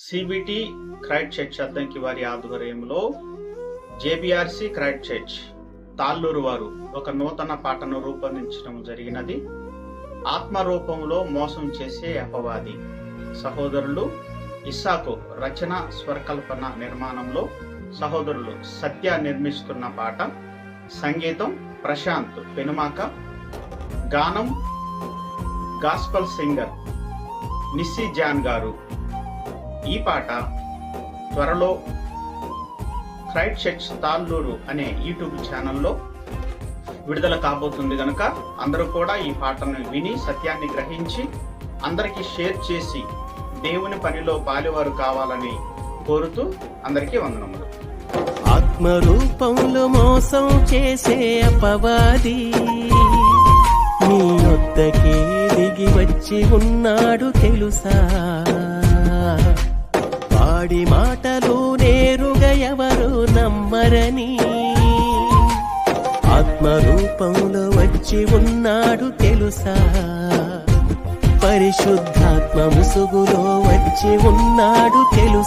CBT krait church Addanki వారి ఆధ్వర్యంలో జేబిఆర్సి krait church Talluru వారు ఒక నూతన పాటను రూపొందించడం జరిగినది. ఆత్మరూపంలో మోసం చేసే అపవాది సహోదరులు ఇస్సాకు రచన స్వరకల్పన నిర్మాణంలో సహోదరులు సత్య నిర్మిస్తున్న పాట సంగీతం ప్రశాంత్ పెనుమాక గానం గాస్పల్ సింగర్ నిస్సి జాన్ గారు ఈ పాట త్వరలో క్రైట్ చర్చ్ తాళ్ళూరు అనే యూట్యూబ్ ఛానల్లో విడుదల కాబోతుంది కనుక అందరూ కూడా ఈ పాటను విని సత్యాన్ని గ్రహించి అందరికీ షేర్ చేసి దేవుని పనిలో పాలువారు కావాలని కోరుతూ అందరికీ వందనములు. ఆత్మరూపంలో మోసం చేసే అపవాది నీ వద్దకే దిగి వచ్చి ఉన్నాడు తెలుసా? వాడి మాటలు నేరుగా ఎవరు నమ్మరని. ఆత్మరూపంలో వచ్చి ఉన్నాడు తెలుసా? పరిశుద్ధాత్మ ముసుగులో వచ్చి ఉన్నాడు తెలుసా?